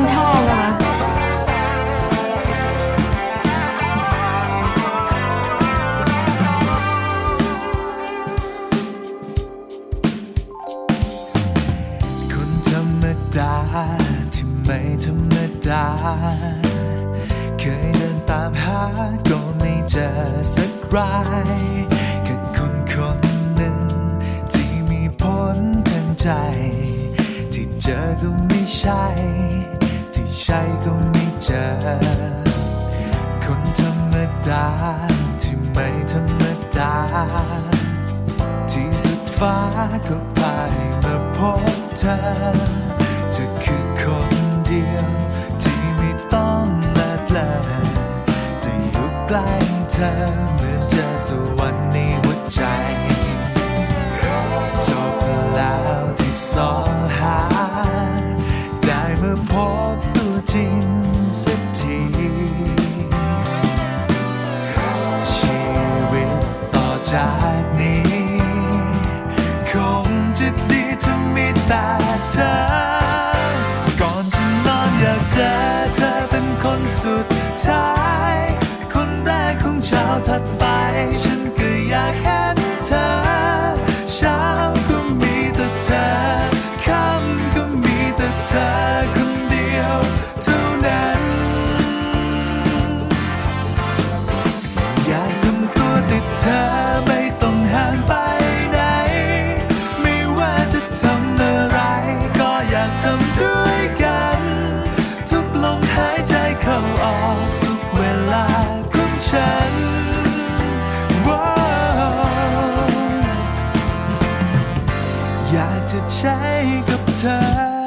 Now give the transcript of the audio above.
คนชอบอะคนธรรมดาที่ไม่ธรรมดา เคยเดินตามหาก็ไม่เจอสักรายแค่คนคนหนึ่งที่มีผลทางใจ ที่เจอก็ไม่ใช่ ใช่ก็ไม่เจอ คนธรรมดา ที่ไม่ธรรมดา ที่สุดฟ้าก็พายมาพบเธอเธอคือคนเดียว ที่ไม่ต้องแลเพลินจะอยู่ใกล้เธอเหมือนเจอสวรรค์ในหัวใจจบแล้วที่สองหา จริงสักทีชีวิตต่อจากนี้ คงจะดีถ้ามีแต่เธอ ก่อนจะนอนอยากเจอเธอเป็นคนสุด ทำด้วยกัน ทุกลมหายใจเข้าออกทุกเวลาของฉันว้าวอยากจะใช้กับเธอ